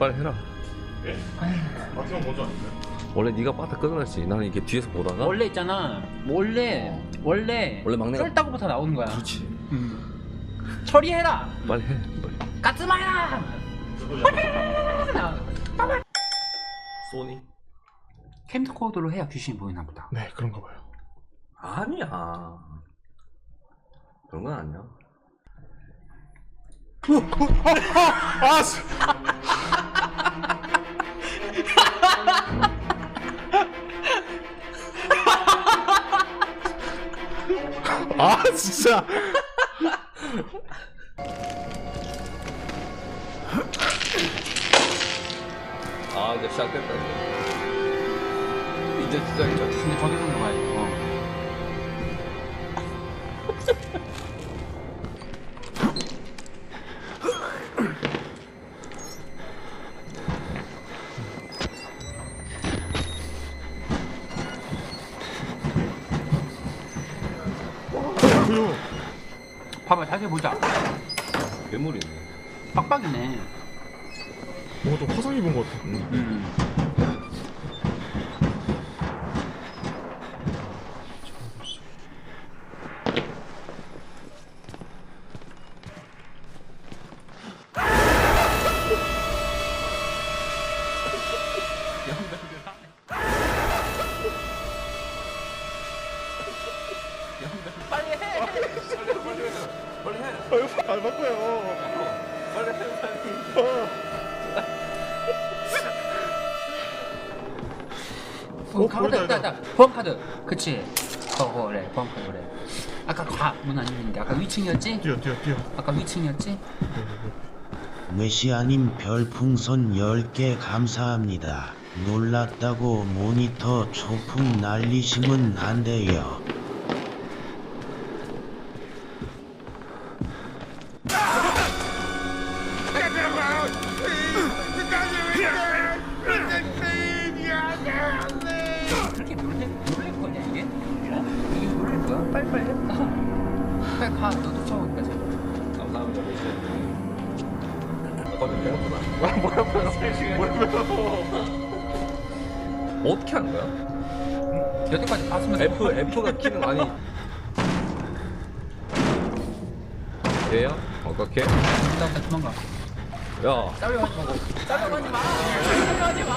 빨리 해라. 마지막 먼저 아닌데? 원래 네가 빠다 끊어놨지. 나는 이게 뒤에서 보다가 원래 있잖아. 원래 원래 원래 막내가 쫄다고부터 나오는 거야. 그렇지. 음. 처리해라. 빨리 해. 빨리. 까ts마야. 소니? 캠코더로 해야 귀신이 보이나 보다. 네 그런가 봐요 아니야. 그런 건 아니야. 아! 씨. 아 진짜 아 이제 시작됐다 이제. 이제 시작이죠. 근데 저기로 가야 돼. 어. 봐봐, 자세히 보자. 괴물이네. 빡빡이네. 뭔가 좀 화상 입은 것 같아. 음. 빨리 해. 아 이거 잘 바꿔요. 어, 어, 카드 보인다, 있 다, 이거. 있다. 보험 카드. 그치. 어, 어, 그래. 보험 카드 그래. 아까 과문 아니는데 아까 위층이었지? 뛰어 뛰어 뛰어 아까 위층이었지? 메시아님 별풍선 10개 감사합니다. 놀랐다고 모니터 초풍 날리시면 안 돼요. 그렇게 놀래, 놀랄 거냐 이게? 어? 이게 놀랄 거야? 빨리빨리 해. 빨리 가. 너도 처음이니까 지금. 감사합니다. 메시. 어제 배고프나? 뭐야 뭐야 어떻게 하는 거야? 여태까지 봤으면서 F F가 키는 아니. 얘야? 어떻게? 나 일단 도망가. 야. 싸려하지 마. 싸려하지 마.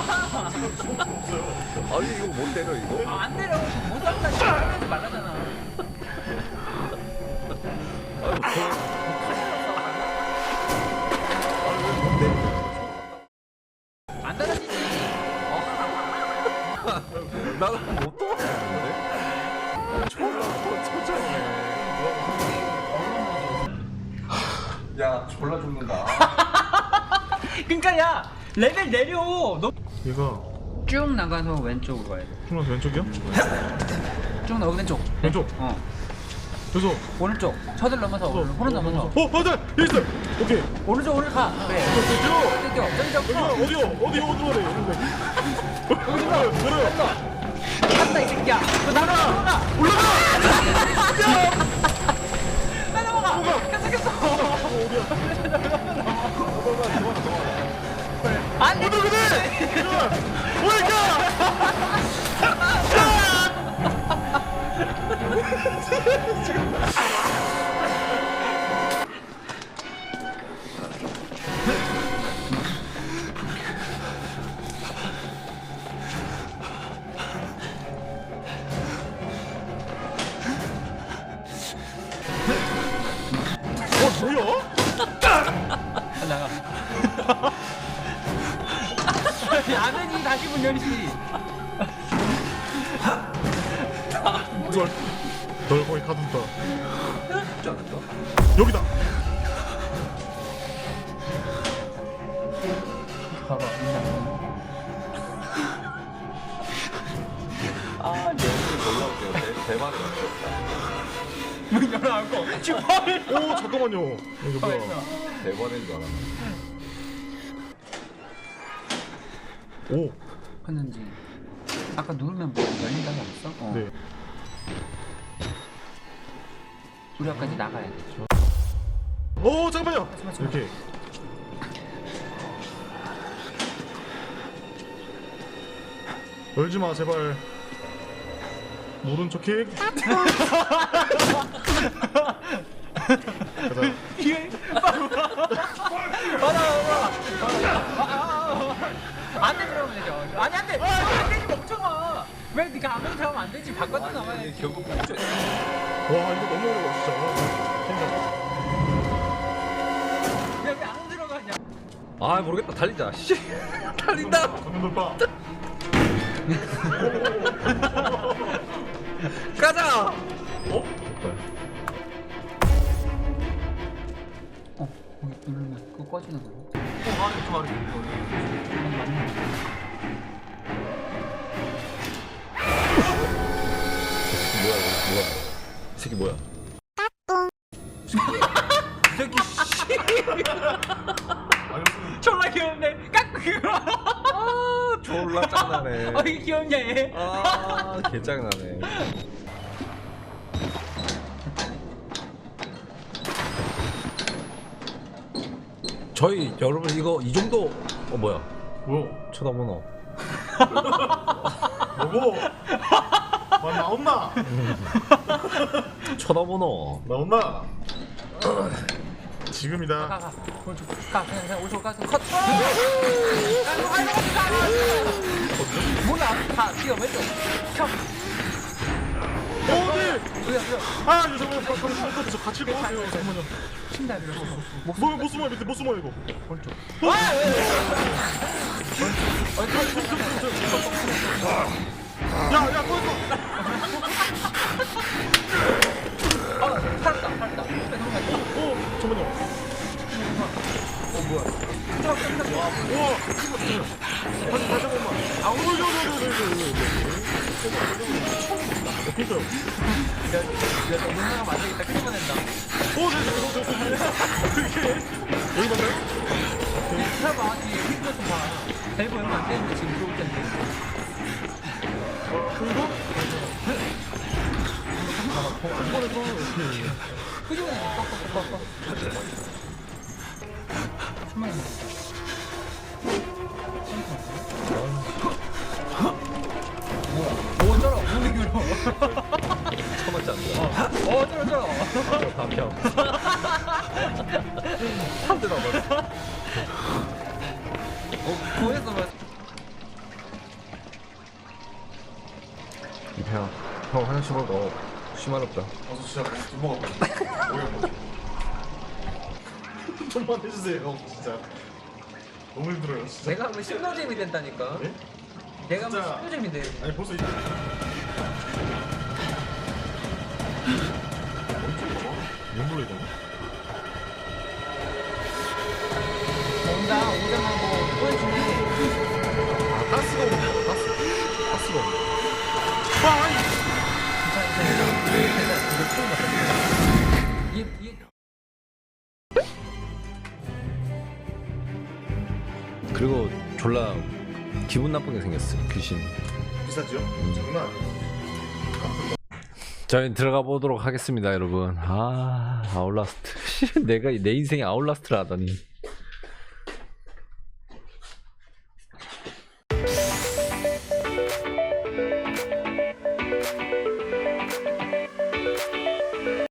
아니 이거 못 때려 이거? 아, 안 때려. 못 싸운다. 싸려하지 말라잖아. 안. 나는 못? 야, 졸라 죽는다. 그러니까 야 레벨 내려. 너 얘가 쭉 나가서 왼쪽으로 가야 돼. 충나서 왼쪽이야? 쭉 나가 왼쪽. 왼쪽 어. 그래서 오른쪽. 서들 넘어서 오른 오른 넘어서. 어 맞아 여기 있어 오케이 오른쪽 오른 가. 그래. 뛰어 뛰어. 저기 저기. 여기가 어디요 어디 어디로 가래 여기 그래 간다 이 새끼야. 너 나가. 올라가. 올라가. 나 넘어가. 계속 안 돼. 어 널, 널 거기 가둔다 여기다 봐봐. 아, 내 얼굴 놀라울게요. 대박이야. 문 열어갖고 주파를. 오 잠깐만요 이거 뭐야 대박인 줄 알았네. 오. 했는지 아까 누르면 뭐 열린다고 했어? 어. 네. 우리 아까 이제 나가야 돼 오 잠깐만요. 맞아, 맞아. 이렇게. 열지 마 제발. 모른 척해. 하면 안 되지 바꿔서 나와야지 결국. 와 이거 너무 어려워 진짜. 와, 왜안 들어가냐 아 모르겠다 달리자. 씨 달린다. 정면 돌파. 가자. 어? 어 거기 누르면 그거 꺼지는 거야 어 아래 좀 아래. 뭐야 새끼 뭐야? 저기 아니 졸라 귀엽네 깍 그거 아 졸라 짱나네. 어 이게 귀엽냐 얘 아 개짱나네. 저희 여러분 이거 이 정도 어 뭐야? 뭐야? 쳐다보노. 여보. 와 나온나? 쳐다보노. 나온나? 지금이다. 가가 오른쪽 가 그냥 그냥 오른쪽 가서 컷 몰라 다 뛰어 왼쪽 켜오 네. 그냥 그냥 아 이거 잠깐만 잠깐만 저 같이 봐. 잠깐만요. 신다 이러고 뭐야 못 숨어 밑에 못 숨어 이거. 야야 꺼 꺼. 어 살았다 살았다 오 잠깐만요. 우와 우와. 다시 다시 한 번만. 아 오저저저저 저 그니까요. 야 누나가 만들겠다 끊어낸다 오 네, 네, 네, 네, 네. 여기 맞나요? 봐봐 뒤에 휘플러 좀봐 밸브 얼마 안 되는데 지금 들어올 텐데 그리고 끄집어내 뻑뻑뻑뻑 정말 뭐야 쳐맞지 않다. 어 쩔어 반평. 한대 남았어. 어 보였어 뭐 이평. 형 화장실 먹어. 심하렵다. 아, 저 진짜 못 먹었다. 어이없네. 좀만 해주세요, 진짜. 너무 힘들어요, 진짜. 내가 하면 신노잼이 된다니까 네? 내가 하면 진짜. 신노잼이 돼 아니 벌써 이제 눈물로 이거 온다 오자마자 뭐 보여주네. 아 가스가 온다 가스. 가스가 온다 얘, 기분 나쁘게 생겼어 귀신. 비싸죠? 장난 아니에요 저희 들어가 보도록 하겠습니다, 여러분. 아 아울라스트. 내가 내 인생에 아울라스트를 하다니.